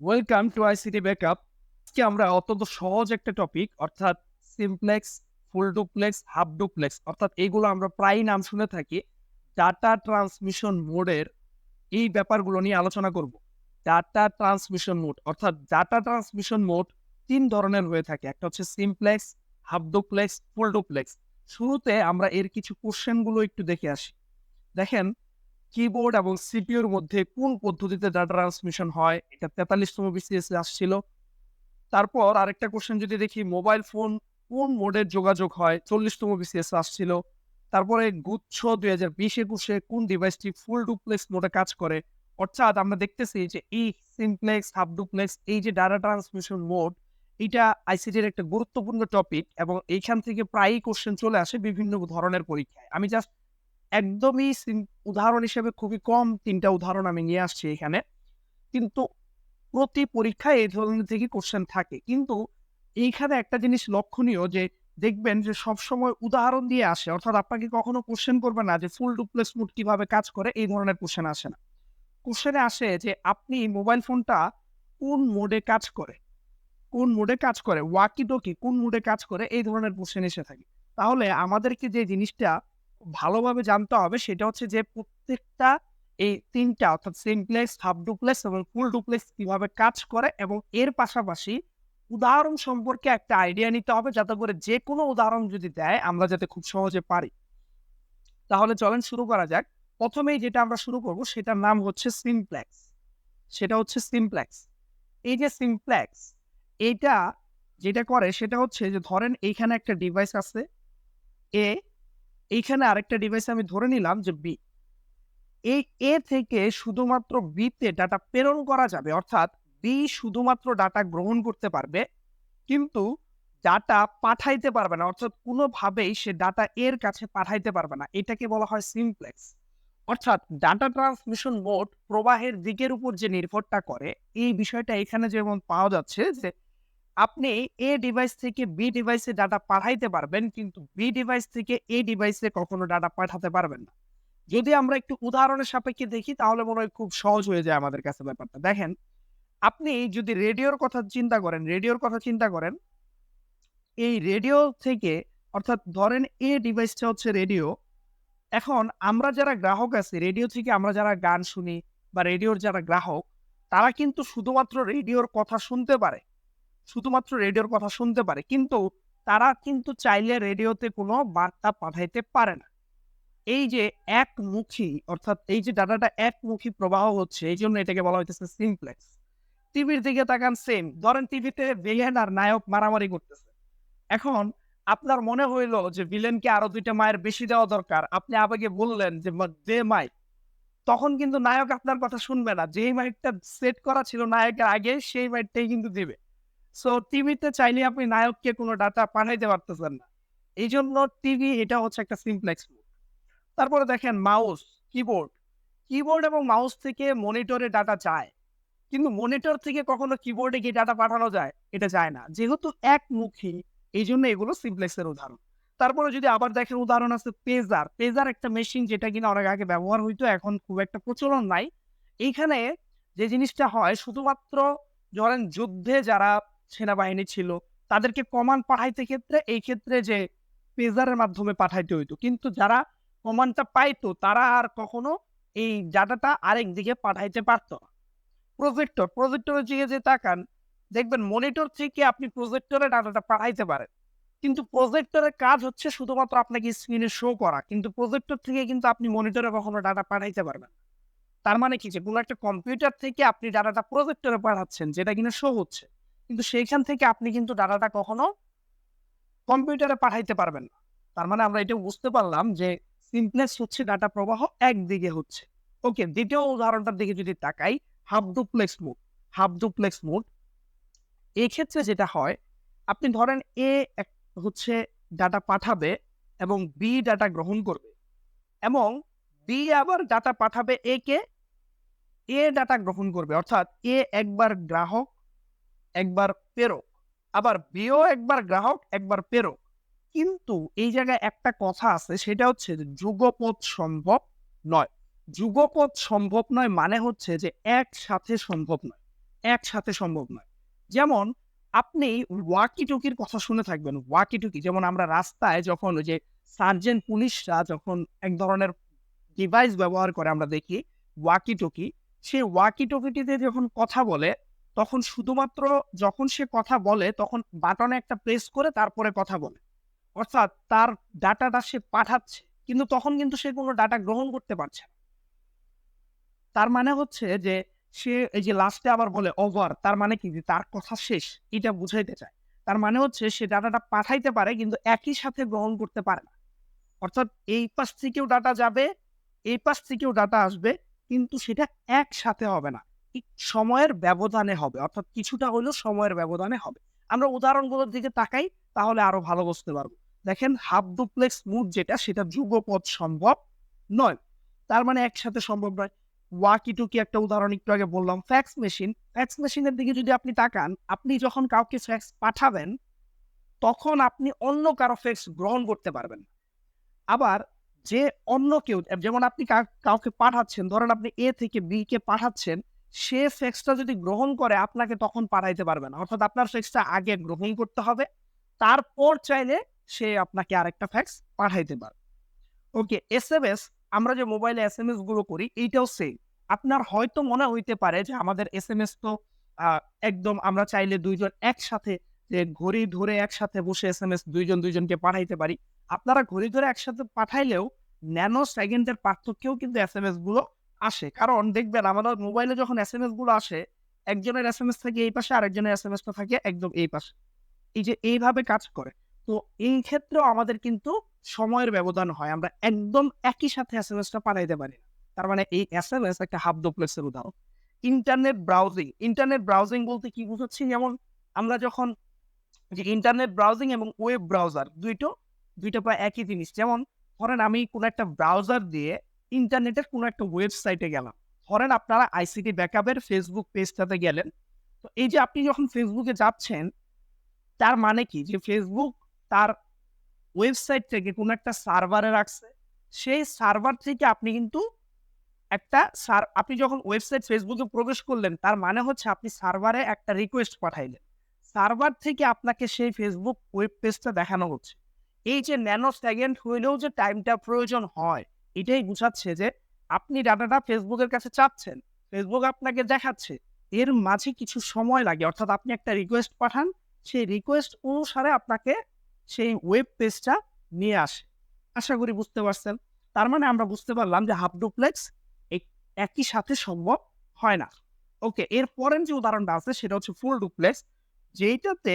Welcome to ICT backup আজকে আমরা অত্যন্ত সহজ একটা টপিক অর্থাৎ simplex full duplex half duplex অর্থাৎ এইগুলো আমরা প্রায় নাম শুনে থাকি। ডাটা ট্রান্সমিশন মোডের এই ব্যাপারগুলো নিয়ে আলোচনা করব। ডাটা ট্রান্সমিশন মোড অর্থাৎ ডাটা ট্রান্সমিশন মোড তিন ধরনের হয়ে থাকে। একটা হচ্ছে simplex half duplex full duplex শুরুতে আমরা এর কিছু কোশ্চেনগুলো একটু দেখে আসি। দেখেন কিবোর্ড এবং সিপিউর মধ্যে কোন পদ্ধতিতে ডাটা ট্রান্সমিশন হয়? এটা তেতাল্লিশতম বিসিএস আসছিল। তারপর আরেকটা কোশ্চেন যদি দেখি মোবাইল ফোন কোন মোডের যোগাযোগ হয়? চল্লিশতম বিসিএস আসছিল। তারপরে গুচ্ছ দুই হাজার বিশ একুশে কোন ডিভাইসটি ফুল ডুপ্লেক্স মোডে কাজ করে? অর্থাৎ আমরা দেখতেছি যে এই সিমপ্লেক্স হাফ ডুপ্লেক্স এই যে ডাটা ট্রান্সমিশন মোড এটা আইসিটির একটা গুরুত্বপূর্ণ টপিক এবং এইখান থেকে প্রায়ই কোশ্চেন চলে আসে বিভিন্ন ধরনের পরীক্ষায়। আমি জাস্ট একদমই উদাহরণ হিসেবে খুবই কম তিনটা উদাহরণ আমি নিয়ে আসছি এখানে। কিন্তু প্রতি পরীক্ষায় এই ধরনের থেকে কোশ্চেন থাকে। কিন্তু এইখানে একটা জিনিস লক্ষণীয় যে দেখবেন যে সবসময় উদাহরণ দিয়ে আসে। অর্থাৎ আপনাকে কখনো কোশ্চেন করবে না যে ফুল ডুপ্লেস মোড কীভাবে কাজ করে, এই ধরনের কোশ্চেন আসে না। কোশ্চেনে আসে যে আপনি মোবাইল ফোনটা কোন মোডে কাজ করে? কোন মোডে কাজ করে? ওয়াকি টকি কোন মোডে কাজ করে? এই ধরনের কোশ্চেন এসে থাকে। তাহলে আমাদেরকে যে জিনিসটা ভালোভাবে জানতে হবে সেটা হচ্ছে যে প্রত্যেকটা এই তিনটা অর্থাৎ সিমপ্লেক্স হাফ ডুপ্লেক্স এবং ফুল ডুপ্লেক্স কীভাবে কাজ করে এবং এর পাশাপাশি উদাহরণ সম্পর্কে একটা আইডিয়া নিতে হবে যাতে করে যে কোনো উদাহরণ যদি দেয় আমরা যাতে খুব সহজে পারি। তাহলে চলেন শুরু করা যাক। প্রথমেই যেটা আমরা শুরু করব সেটার নাম হচ্ছে সিমপ্লেক্স সেটা হচ্ছে সিমপ্লেক্স এই যে সিমপ্লেক্স এটা যেটা করে সেটা হচ্ছে যে ধরেন এইখানে একটা ডিভাইস আছে এ এইখানে আরেকটা ডিভাইস আমি ধরে নিলাম যে বি এই, এ থেকে শুধুমাত্র বিতে ডাটা প্রেরণ করা যাবে, অর্থাৎ বি শুধুমাত্র ডাটা গ্রহণ করতে পারবে, কিন্তু ডাটা পাঠাইতে পারবে না, অর্থাৎ কোনোভাবেই সে ডাটা এর কাছে পাঠাইতে পারবে না। এটাকে বলা হয় সিমপ্লেক্স অর্থাৎ ডাটা ট্রান্সমিশন মোড প্রবাহের দিকের উপর যে নির্ভরটা করে, এই বিষয়টা এখানে যেমন পাওয়া যাচ্ছে যে আপনি এ ডিভাইস থেকে বি ডিভাইসে ডাটা পাঠাইতে পারবেন, কিন্তু বি ডিভাইস থেকে এ ডিভাইসে কখনো ডাটা পাঠাতে পারবেন না। যদি আমরা একটু উদাহরণের সাপেক্ষে দেখি, তাহলে মনে হয় খুব সহজ হয়ে যায় আমাদের কাছে ব্যাপারটা। দেখেন, আপনি যদি রেডিওর কথা চিন্তা করেন, রেডিওর কথা চিন্তা করেন, এই রেডিও থেকে, অর্থাৎ ধরেন এ ডিভাইসটা হচ্ছে রেডিও, এখন আমরা যারা গ্রাহক আছি, রেডিও থেকে আমরা যারা গান শুনি বা রেডিওর যারা গ্রাহক, তারা কিন্তু শুধুমাত্র রেডিওর কথা শুনতে পারে। শুধুমাত্র রেডিওর কথা শুনতে পারে, কিন্তু তারা কিন্তু চাইলে রেডিওতে কোনো বার্তা পাঠাইতে পারে না। এই যে একমুখী, অর্থাৎ এই যে ডাটাটা একমুখী প্রবাহ হচ্ছে, এই জন্য এটাকে বলা হইতেছে সিমপ্লেক্স। টিভির দিকে তাকান, সেম। ধরেন টিভিতে ভিলেন আর নায়ক মারামারি করতেছে। এখন আপনার মনে হইল যে ভিলেনকে আরও দুইটা মায়ের বেশি দেওয়া দরকার। আপনি আবেগে বললেন যে, "মা- দে মাইক। তখন কিন্তু নায়ক আপনার কথা শুনবে না। যেই মাইকটা সেট করা ছিল, নায়কের আগে সেই মাইকটাই কিন্তু দিবে। সো টিভিতে চাইলে আপনি নায়ককে কোনো ডাটা পাঠাইতে পারতেছেন না। এই জন্য টিভি এটা হচ্ছে একটা সিমপ্লেক্স তারপরে দেখেন মাউস কিবোর্ড কিবোর্ড এবং মাউস থেকে মনিটরে ডাটা যায়। কিন্তু মনিটর থেকে কখনো কিবোর্ডে গিয়ে ডাটা পাঠানো যায়, এটা যায় না। যেহেতু একমুখী এই জন্য এগুলো সিমপ্লেক্সের উদাহরণ। তারপরে যদি আবার দেখেন উদাহরণ আছে পেজার পেজার একটা মেশিন যেটা কিনা অনেক আগে ব্যবহার হইতো, এখন খুব একটা প্রচলন নাই। এইখানে যে জিনিসটা হয়, শুধুমাত্র ধরেন যুদ্ধে যারা সেনাবাহিনী ছিল, তাদেরকে কমান্ড পাঠাইতে ক্ষেত্রে, এই ক্ষেত্রে যে পেজারের মাধ্যমে পাঠাইতে হইতো। কিন্তু যারা কমান্ডটা পাইতো, তারা আর কখনো এই ডাটাটা আরেক দিকে পাঠাইতে পারতো না। প্রজেক্টর প্রজেক্টরের দিকে যে তাকান, দেখবেন মনিটর থেকে আপনি প্রজেক্টরে ডাটাটা পাঠাইতে পারেন। কিন্তু প্রজেক্টরের কাজ হচ্ছে শুধুমাত্র আপনাকে স্ক্রিনে শো করা। কিন্তু প্রজেক্টর থেকে কিন্তু আপনি মনিটরে কখনো ডাটা পাঠাইতে পারবেন। তার মানে কি যে কোনো একটা কম্পিউটার থেকে আপনি ডাটাটা প্রজেক্টরে পাঠাচ্ছেন, যেটা কিনা শো হচ্ছে। কিন্তু সেইখান থেকে আপনি কিন্তু ডাটাটা কখনো কম্পিউটারে পাঠাইতে পারবেন না। তার মানে আমরা এটা বুঝতে পারলাম যে সিমপ্লেক্স হচ্ছে ডাটা প্রবাহ একদিকে হচ্ছে। ওকে দ্বিতীয় উদাহরণটার দিকে যদি তাকাই half duplex mode half duplex mode এই ক্ষেত্রে যেটা হয়, আপনি ধরেন এ হচ্ছে ডাটা পাঠাবে এবং বি ডাটা গ্রহণ করবে এবং বি আবার ডাটা পাঠাবে এ কে এ ডাটা গ্রহণ করবে। অর্থাৎ এ একবার গ্রাহক একবার প্রেরক আবার বিও একবার গ্রাহক, একবার প্রেরক কিন্তু এই জায়গায় একটা কথা আছে, সেটা হচ্ছে যে যুগপথ সম্ভব নয়। যুগপথ সম্ভব নয় মানে হচ্ছে যে একসাথে সম্ভব নয়। একসাথে সম্ভব নয়। যেমন আপনি ওয়াকি টকির কথা শুনে থাকবেন ওয়াকি টকি যেমন আমরা রাস্তায় যখন ওই যে সার্জেন্ট পুলিশরা যখন এক ধরনের ডিভাইস ব্যবহার করে আমরা দেখি ওয়াকি টুকি সে ওয়াকি টকিটিতে যখন কথা বলে তখন শুধুমাত্র যখন সে কথা বলে, তখন বাটনে একটা প্রেস করে তারপরে কথা বলে। অর্থাৎ তার ডাটাটা সে পাঠাচ্ছে, কিন্তু তখন কিন্তু সে কোনো ডাটা গ্রহণ করতে পারছে তার মানে হচ্ছে যে, সে এই যে লাস্টে আবার বলে ওভার তার মানে কি? যে তার কথা শেষ, এটা বুঝাইতে চায়। তার মানে হচ্ছে সে ডাটাটা পাঠাইতে পারে, কিন্তু একই সাথে গ্রহণ করতে পারে না। অর্থাৎ এই পাশ থেকেও ডাটা যাবে, এই পাশ থেকেও ডাটা আসবে, কিন্তু সেটা একসাথে হবে না। সময়ের ব্যবধানে হবে, অর্থাৎ কিছুটা হলেও সময়ের ব্যবধানে হবে। আমরা উদাহরণগুলোর দিকে তাকাই, তাহলে আরও ভালো বুঝতে পারব। দেখেন হাফ ডুপ্লেক্স মুড যেটা, সেটা যুগপথ সম্ভব নয়। তার মানে একসাথে সম্ভব নয়। ওয়াকি টুকি একটা উদাহরণ একটু আগে বললাম ফ্যাক্স মেশিন ফ্যাক্স মেশিনের দিকে যদি আপনি তাকান, আপনি যখন কাউকে ফ্যাক্স পাঠাবেন, তখন আপনি অন্য কারও ফ্যাক্স গ্রহণ করতে পারবেন। আবার যে অন্য কেউ, যেমন আপনি কাউকে পাঠাচ্ছেন, ধরেন আপনি এ থেকে বি কে পাঠাচ্ছেন সে ফ্যাক্সটা যদি গ্রহণ করে, আপনাকে তখন পাঠাইতে পারবে না। অর্থাৎ আপনার ফ্যাক্সটা আগে গ্রহণ করতে হবে, তারপর চাইলে সে আপনাকে আরেকটা ফ্যাক্স পাঠাইতে পারবে। ওকে এস এম এস আমরা যে মোবাইলে এস এম এসগুলো করি, এইটাও সেম আপনার হয়তো মনে হইতে পারে যে আমাদের এস এম এস তো একদম আমরা চাইলে দুইজন একসাথে, যে ঘড়ি ধরে একসাথে বসে এস এম এস দুইজন দুইজনকে পাঠাইতে পারি। আপনারা ঘড়ি ধরে একসাথে পাঠাইলেও ন্যানো সেকেন্ডের পার্থক্যেও কিন্তু এস এম এসগুলো আসে। কারণ দেখবেন আমাদের মোবাইলে যখন এস এম এসগুলো আসে, একজনের এস এম এস থাকে এই পাশে, আরেকজনের এস এম এসটা থাকে একদম এই পাশে। এই যে এইভাবে কাজ করে। তো এই ক্ষেত্রেও আমাদের কিন্তু সময়ের ব্যবধান হয়। আমরা একদম একই সাথে এস এম এসটা পাঠাইতে পারি তার মানে এই এস এম এস একটা হাফ ডুপ্লেক্সের উদাহরণ। ইন্টারনেট ব্রাউজিং ইন্টারনেট ব্রাউজিং বলতে কি বুঝাচ্ছি? যেমন আমরা যখন যে ইন্টারনেট ব্রাউজিং এবং ওয়েব ব্রাউজার দুইটো দুইটা প্রায় একই জিনিস। যেমন ধরেন আমি কোনো একটা ব্রাউজার দিয়ে ইন্টারনেটের কোনো একটা ওয়েবসাইটে গেলাম। ধরেন আপনারা আইসিটি ব্যাকআপের ফেসবুক পেজটাতে গেলেন। তো এই যে আপনি যখন ফেসবুকে যাচ্ছেন, তার মানে কি? যে ফেসবুক তার ওয়েবসাইট থেকে কোনো একটা সার্ভারে রাখছে। সেই সার্ভার থেকে আপনি কিন্তু একটা সার আপনি যখন ওয়েবসাইট ফেসবুকে প্রবেশ করলেন, তার মানে হচ্ছে আপনি সার্ভারে একটা রিকোয়েস্ট পাঠাইলেন। সার্ভার থেকে আপনাকে সেই ফেসবুক ওয়েব পেজটা দেখানো হচ্ছে। এই যে ন্যানো সেকেন্ড হইলেও যে টাইমটা প্রয়োজন হয় এটাই বুঝাচ্ছে যে আপনি ডাটাটা ফেসবুকের কাছে চাচ্ছেন। ফেসবুক আপনাকে দেখাচ্ছে। এর মাঝে কিছু সময় লাগে। অর্থাৎ আপনি একটা রিকোয়েস্ট পাঠান, সেই রিকোয়েস্ট অনুসারে আপনাকে সেই ওয়েব পেজটা নিয়ে আসে। আশা করি বুঝতে পারছেন। তার মানে আমরা বুঝতে পারলাম যে হাফ ডুপ্লেক্স একই সাথে সম্ভব হয় না। ওকে, এর পরের যে উদাহরণটা আছে সেটা হচ্ছে ফুল ডুপ্লেক্স যেটাতে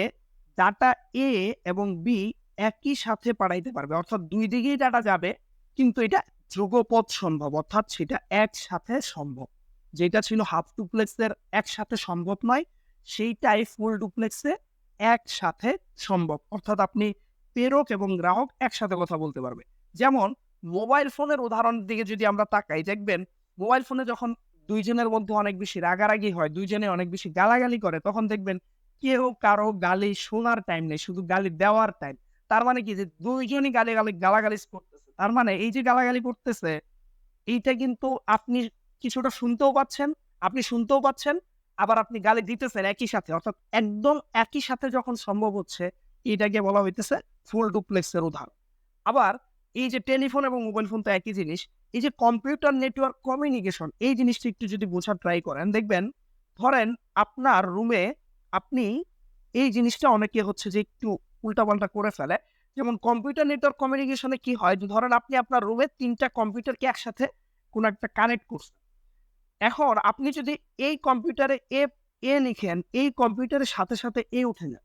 ডাটা এ এবং বি একই সাথে পাঠাইতে পারবে। অর্থাৎ দুই দিকেই ডাটা যাবে, কিন্তু এটা যুগপথ সম্ভব, অর্থাৎ সেটা একসাথে সম্ভব। যেটা ছিল হাফ ডুপ্লেক্সের একসাথে সম্ভব নয় সেইটাই ফুল ডুপ্লেক্সে একসাথে সম্ভব। অর্থাৎ আপনি প্রেরক এবং গ্রাহক একসাথে কথা বলতে পারবে যেমন মোবাইল ফোনের উদাহরণের দিকে যদি আমরা তাকাই, দেখবেন মোবাইল ফোনে যখন দুইজনের মধ্যে অনেক বেশি রাগারাগি হয়, দুইজনে অনেক বেশি গালাগালি করে, তখন দেখবেন কেউ কারও গালি শোনার টাইম নেই, শুধু গালি দেওয়ার টাইম তার মানে কি? যে দুইজনই গালি গালি গালাগালি করতেছে তার মানে এই যে গালাগালি করতেছে, এইটা কিন্তু আপনি কিছুটা শুনতেও পাচ্ছেন, আপনি শুনতেও পাচ্ছেন, আবার আপনি গালি দিতেছেন একই সাথে। অর্থাৎ একদম একই সাথে যখন সম্ভব হচ্ছে, এটাকে বলা হইতেছে ফুল ডুপ্লেক্সের উদাহরণ। আবার এই যে টেলিফোন এবং মোবাইল ফোন তো একই জিনিস, এই যে কম্পিউটার নেটওয়ার্ক কমিউনিকেশন এই জিনিসটা একটু যদি বোঝার ট্রাই করেন, দেখবেন ধরেন আপনার রুমে আপনি এই জিনিসটা অনেকে হচ্ছে যে একটু উল্টাপাল্টা করে ফেলে যেমন কম্পিউটার নেটওয়ার্ক কমিউনিকেশনে কি হয়? যে ধরেন আপনি আপনার রুমে তিনটা কম্পিউটারকে একসাথে কোনো একটা কানেক্ট করছেন। এখন আপনি যদি এই কম্পিউটারে এ এ লিখেন, এই কম্পিউটারের সাথে সাথে এ উঠে যান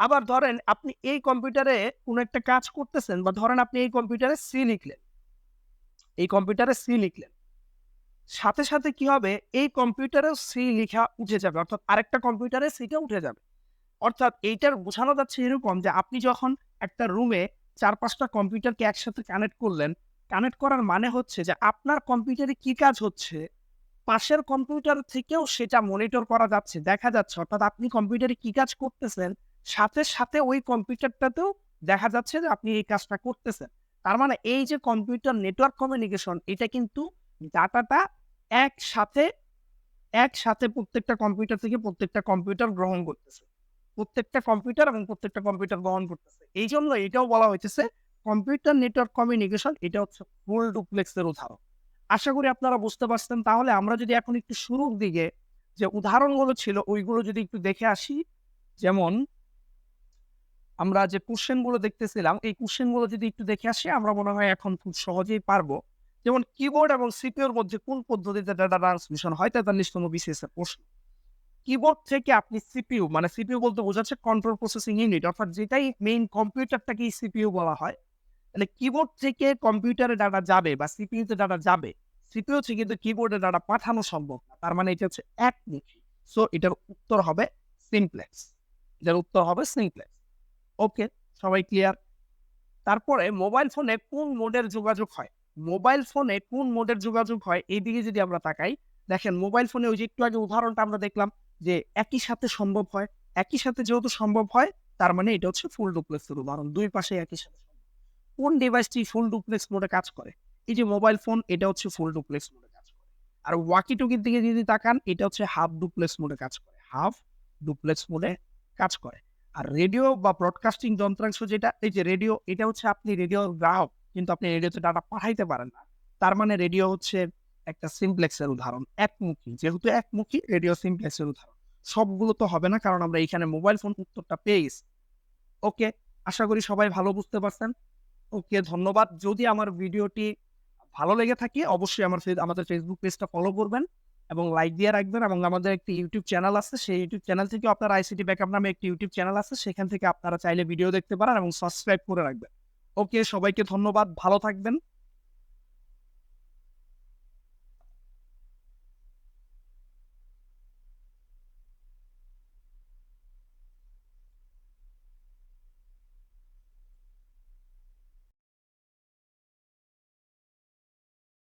আবার ধরেন আপনি এই কম্পিউটারে কোনো একটা কাজ করতেছেন বা ধরেন আপনি এই কম্পিউটারে সি লিখলেন। এই কম্পিউটারে সি লিখলেন। সাথে সাথে কি হবে? এই কম্পিউটারেও সি লেখা উঠে যাবে। অর্থাৎ আরেকটা কম্পিউটারে সিটা উঠে যাবে। অর্থাৎ এইটার বোঝানো যাচ্ছে এরকম যে আপনি যখন একটা রুমে চার পাঁচটা কম্পিউটারকে একসাথে কানেক্ট করলেন। কানেক্ট করার মানে হচ্ছে যে আপনার কম্পিউটারে কি কাজ হচ্ছে? পাশের কম্পিউটার থেকেও সেটা মনিটর করা যাচ্ছে, দেখা যাচ্ছে। অর্থাৎ আপনি কম্পিউটারে কি কাজ করতেছেন, সাথে সাথে ওই কম্পিউটারটাতেও দেখা যাচ্ছে যে আপনি এই কাজটা করতেছেন। তার মানে এই যে কম্পিউটার নেটওয়ার্ক কমিউনিকেশন এটা কিন্তু ডাটাটা একসাথে একসাথে প্রত্যেকটা কম্পিউটার থেকে প্রত্যেকটা কম্পিউটার গ্রহণ করতেছে। প্রত্যেকটা কম্পিউটার এবং প্রত্যেকটা কম্পিউটার গ্রহণ করতেছে। এই জন্য এটাও বলা হইতেছে কম্পিউটার নেটওয়ার্ক কমিউনিকেশন এটা হচ্ছে ফুল ডুপ্লেক্সের উদাহরণ। আশা করি আপনারা বুঝতে পারছেন। তাহলে আমরা যদি এখন একটু শুরুর দিকে যে উদাহরণগুলো ছিল, ওইগুলো যদি একটু দেখে আসি। যেমন, আমরা যে কোশ্চেনগুলো দেখতেছিলাম, এই কোশ্চেনগুলো যদি একটু দেখে আসি, আমরা মনে হয় এখন খুব সহজেই পারব। যেমন কিবোর্ড এবং সিপিওর মধ্যে কোন পদ্ধতিতে ডাটা ট্রান্সমিশন হয় তেতাল্লিশতম বিসিএস এর প্রশ্ন। কিবোর্ড থেকে আপনি সিপিইউ মানে সিপিইউ বলতে বোঝাচ্ছে কন্ট্রোল প্রসেসিং ইউনিট অর্থাৎ যেটাই মেইন কম্পিউটারটাকেই সিপিইউ বলা হয়। তাহলে কিবোর্ড থেকে কম্পিউটারে ডাটা যাবে বা সিপিইউতে ডাটা যাবে সিপিইউ থেকে কিন্তু কিবোর্ডে ডাটা পাঠানো সম্ভব তার মানে এটা হচ্ছে একমুখী সো এটার উত্তর হবে সিমপ্লেক্স এটার উত্তর হবে সিমপ্লেক্স ওকে সবাই ক্লিয়ার তারপরে মোবাইল ফোনে কোন মোডের যোগাযোগ হয়? মোবাইল ফোনে কোন মোডের যোগাযোগ হয়? এই দিকে যদি আমরা তাকাই, দেখেন মোবাইল ফোনে ওই যে একটু আগে উদাহরণটা আমরা দেখলাম যে একই সাথে সম্ভব হয়, একই সাথে যেহেতু সম্ভব হয়, তার মানে এটা হচ্ছে ফুল ডুপ্লেক্সের উদাহরণ। দুই পাশে একই সাথে কোন ডিভাইসটি ফুল ডুপ্লেক্স মোডে কাজ করে? এই যে মোবাইল ফোন এটা হচ্ছে ফুল ডুপ্লেক্স মোডে কাজ করে। আর ওয়াকি টুকির দিকে যদি তাকান, এটা হচ্ছে হাফ ডুপ্লেক্স মোডে কাজ করে। হাফ ডুপ্লেক্স মোডে কাজ করে। আর রেডিও বা ব্রডকাস্টিং যন্ত্রাংশ যেটা, এই যে রেডিও এটা হচ্ছে আপনি রেডিও গ্রাহক কিন্তু আপনি রেডিওতে ডাটা পাঠাইতে পারেন না। তার মানে রেডিও হচ্ছে একটা সিমপ্লেক্সের উদাহরণ, একমুখী। যেহেতু একমুখী, রেডিও সিমপ্লেক্সের উদাহরণ। সবগুলো তো হবে না, কারণ আমরা এখানে মোবাইল ফোন উত্তরটা পেয়ে গেছি। ওকে, আশা করি সবাই ভালো বুঝতে পারছেন। ওকে, ধন্যবাদ। যদি আমার ভিডিওটি ভালো লেগে থাকে, অবশ্যই আমার আমাদের ফেসবুক পেজটা ফলো করবেন এবং লাইক দিয়ে রাখবেন এবং আমাদের একটি ইউটিউব চ্যানেল আছে। সেই ইউটিউব চ্যানেল থেকে আপনার আইসিটি ব্যাকআপ নামে একটি ইউটিউব চ্যানেল আছে। সেখান থেকে আপনারা চাইলে ভিডিও দেখতে পারেন এবং সাবস্ক্রাইব করে রাখবেন। ওকে, সবাইকে ধন্যবাদ। ভালো থাকবেন।